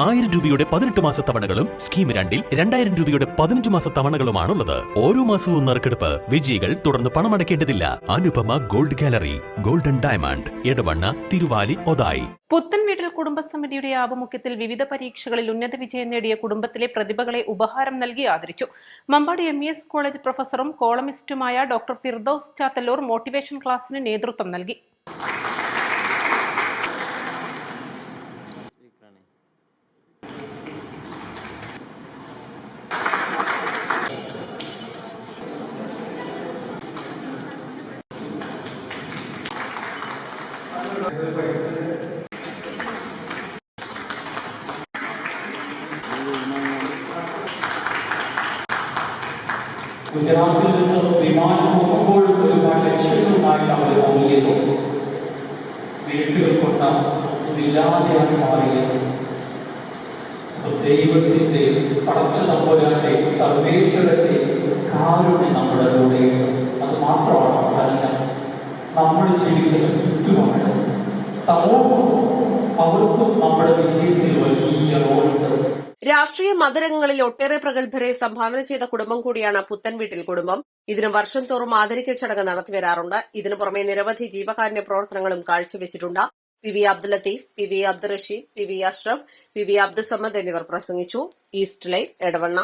ആയിരം രൂപയുടെ പതിനെട്ട് മാസ തവണകളും സ്കീം രണ്ടിൽ രണ്ടായിരം രൂപയുടെ പതിനഞ്ച് മാസ തവണകളുമാണുള്ളത്. ഓരോ മാസവും നറുക്കെടുപ്പ് വിജയികൾ തുടർന്ന് പണമടയ്ക്കേണ്ടതില്ല. Anupama gold gallery golden diamond Edavanna Thiruvali Othayi. പുത്തൻ വീട്ടിൽ കുടുംബസമിതിയുടെ ആഭിമുഖ്യത്തിൽ വിവിധ പരീക്ഷകളിൽ ഉന്നത വിജയം നേടിയ കുടുംബത്തിലെ പ്രതിഭകളെ ഉപഹാരം നൽകി ആദരിച്ചു. മമ്പാടി എം എസ് കോളേജ് പ്രൊഫസറും കോളമിസ്റ്റുമായ ഡോക്ടർ ഫിർദൌസ് ചാത്തല്ലൂർ മോട്ടിവേഷൻ ക്ലാസിന് നേതൃത്വം നൽകി. ഗുജറാത്തിൽ നിന്ന് വിമാനം നോക്കുമ്പോൾ ഒരുപാട് ലക്ഷ്യങ്ങളുമായിട്ട് അവർ പോയിരുന്നു വീട്ടുകൾ കൊണ്ട ഒന്നില്ലാതെയാണ് മാറിയത് ദൈവത്തിന്റെ പടച്ച തമ്പുരാന്റെ സർവേശ്വരന്റെ കാരുണ്യം നമ്മുടെ കൂടെയുണ്ട്. അത് മാത്രമാണ് അതല്ല നമ്മൾ ജീവിക്കുന്ന ചുറ്റുമാണ് സമൂഹം അവർക്കും നമ്മുടെ വിജയത്തിൽ വലിയ റോളുണ്ട്. രാഷ്ട്രീയ മതരംഗങ്ങളിൽ ഒട്ടേറെ പ്രഗത്ഭരെ സംഭാവന ചെയ്ത കുടുംബം കൂടിയാണ് പുത്തൻ വീട്ടിൽ കുടുംബം. ഇതിന് വർഷം തോറും ആദരിക്കൽ ചടങ്ങ് നടത്തിവരാറുണ്ട് ഇതിനു പുറമെ നിരവധി ജീവകാരുണ്യ പ്രവർത്തനങ്ങളും കാഴ്ചവെച്ചിട്ടുണ്ട്. P V Abdul Latheef P V Abdul Rasheed P V Ashraf P V Abdussamad എന്നിവർ പ്രസംഗിച്ചു. East life Edavanna.